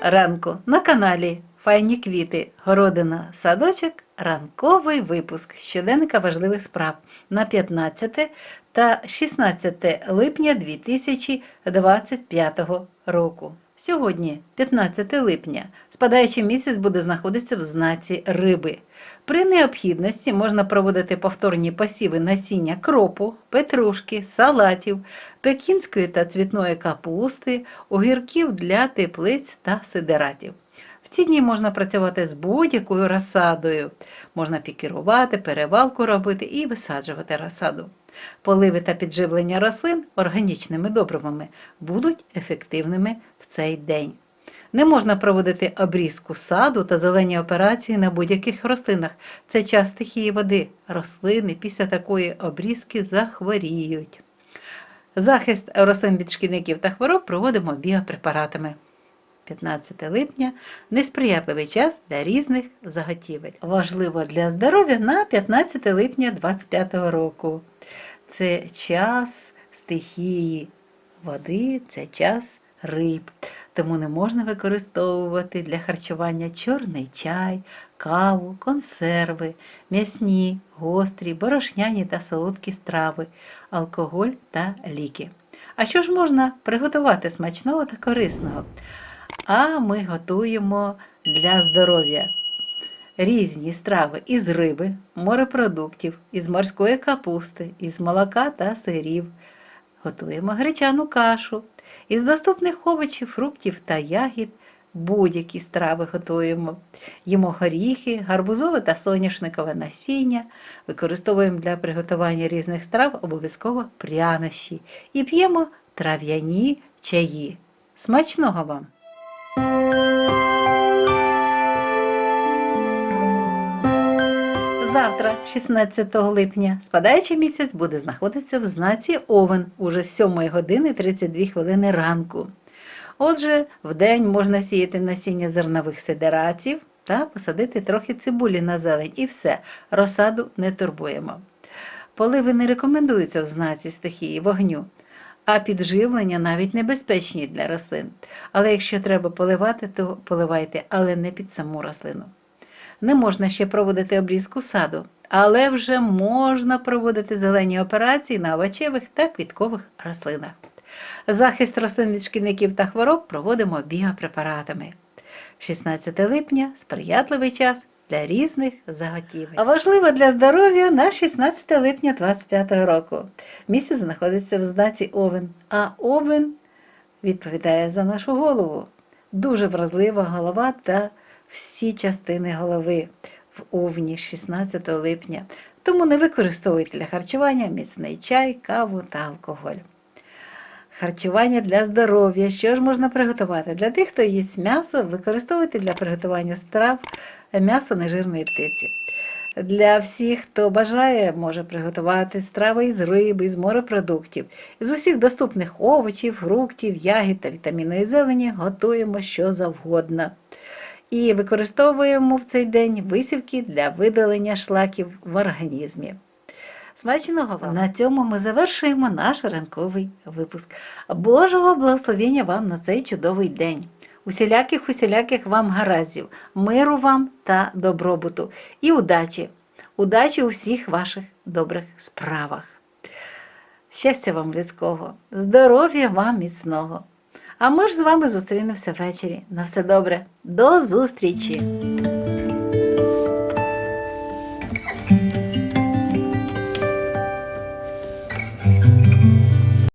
ранку на каналі Файні квіти, городина, садочок, ранковий випуск щоденника важливих справ на 15 та 16 липня 2025 року. Сьогодні, 15 липня, спадаючий місяць буде знаходитися в знаці риби. При необхідності можна проводити повторні посіви насіння кропу, петрушки, салатів, пекінської та цвітної капусти, огірків для теплиць та сидератів. Ці дні можна працювати з будь-якою розсадою. Можна пікірувати, перевалку робити і висаджувати розсаду. Поливи та підживлення рослин органічними добривами будуть ефективними в цей день. Не можна проводити обрізку саду та зелені операції на будь-яких рослинах. Це час стихії води. Рослини після такої обрізки захворіють. Захист рослин від шкідників та хвороб проводимо біопрепаратами. 15 липня несприятливий час для різних заготівель. Важливо для здоров'я на 15 липня 2025 року. Це час стихії води, це час риб. Тому не можна використовувати для харчування чорний чай, каву, консерви, м'ясні, гострі, борошняні та солодкі страви, алкоголь та ліки. А що ж можна приготувати смачного та корисного? А ми готуємо для здоров'я різні страви із риби, морепродуктів, із морської капусти, із молока та сирів. Готуємо гречану кашу, із доступних овочів, фруктів та ягід. Будь-які страви готуємо. Їмо горіхи, гарбузове та соняшникове насіння, використовуємо для приготування різних страв обов'язково прянощі і п'ємо трав'яні чаї. Смачного вам! Завтра, 16 липня, спадаючий місяць буде знаходитися в знаці Овен уже з 7 години 32 хвилини ранку. Отже, в день можна сіяти насіння зернових сидератів та посадити трохи цибулі на зелень і все, розсаду не турбуємо. Поливи не рекомендуються в знаці стихії вогню, а підживлення навіть небезпечні для рослин. Але якщо треба поливати, то поливайте, але не під саму рослину. Не можна ще проводити обрізку саду, але вже можна проводити зелені операції на овочевих та квіткових рослинах. Захист рослин від шкідників та хвороб проводимо біопрепаратами. 16 липня сприятливий час для різних заготівель. А важливо для здоров'я на 16 липня 2025 року. Місяць знаходиться в знаці Овен, а Овен відповідає за нашу голову. Дуже вразлива голова та всі частини голови в овні 16 липня. Тому не використовуйте для харчування міцний чай, каву та алкоголь. Харчування для здоров'я. Що ж можна приготувати? Для тих, хто їсть м'ясо, використовуйте для приготування страв м'ясо нежирної птиці. Для всіх, хто бажає, може приготувати страви із риби, із морепродуктів. З усіх доступних овочів, фруктів, ягід та вітамінної зелені готуємо що завгодно. І використовуємо в цей день висівки для видалення шлаків в організмі. Смачного вам! На цьому ми завершуємо наш ранковий випуск. Божого благословення вам на цей чудовий день! Усіляких усіляких вам гараздів, миру вам та добробуту і удачі, удачі у всіх ваших добрих справах. Щастя вам людського, здоров'я вам міцного! А ми ж з вами зустрінемося ввечері. На все добре, до зустрічі!